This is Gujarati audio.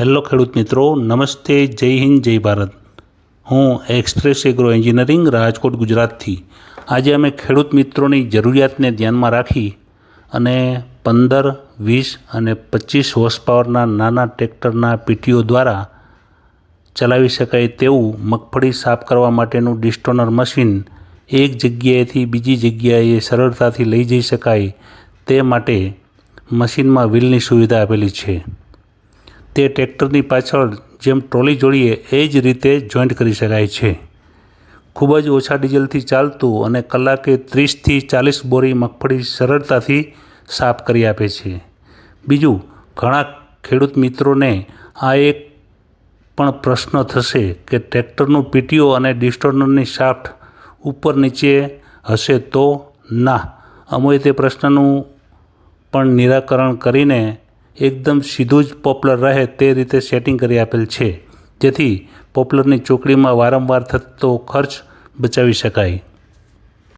હેલો ખેડૂત મિત્રો, નમસ્તે, જય હિન્દ, જય ભારત. હું એક્સપ્રેસ એગ્રો એન્જિનિયરિંગ, રાજકોટ, ગુજરાતથી. આજે અમે ખેડૂત મિત્રોની જરૂરિયાતને ધ્યાનમાં રાખી અને પંદર, વીસ અને પચીસ હોર્સ પાવરના નાના ટ્રેક્ટરના પીટીઓ દ્વારા ચલાવી શકાય તેવું મગફળી સાફ કરવા માટેનું ડિસ્ટોનર મશીન એક જગ્યાએથી બીજી જગ્યાએ સરળતાથી લઈ જઈ શકાય તે માટે મશીનમાં વ્હીલની સુવિધા આપેલી છે. તે ટ્રેક્ટરની પાછળ જેમ ટ્રોલી જોડીએ, એ જ રીતે જોઈન્ટ કરી શકાય છે. ખૂબ જ ઓછા ડીઝલથી ચાલતું અને કલાકે ત્રીસથી ચાલીસ બોરી મગફળી સરળતાથી સાફ કરી આપે છે. બીજું, ઘણા ખેડૂત મિત્રોને આ એક પણ પ્રશ્ન થશે કે ટ્રેક્ટરનું પીટીઓ અને ડિસ્ટોનરની શાફ્ટ ઉપર નીચે હશે તો ના. અમે તે પ્રશ્નનું પણ નિરાકરણ કરીને એકદમ સીધું જ પોપલર રહે તે રીતે સેટિંગ કરી આપેલ છે, જેથી પોપલરની ચોકડીમાં વારંવાર થતો ખર્ચ બચાવી શકાય.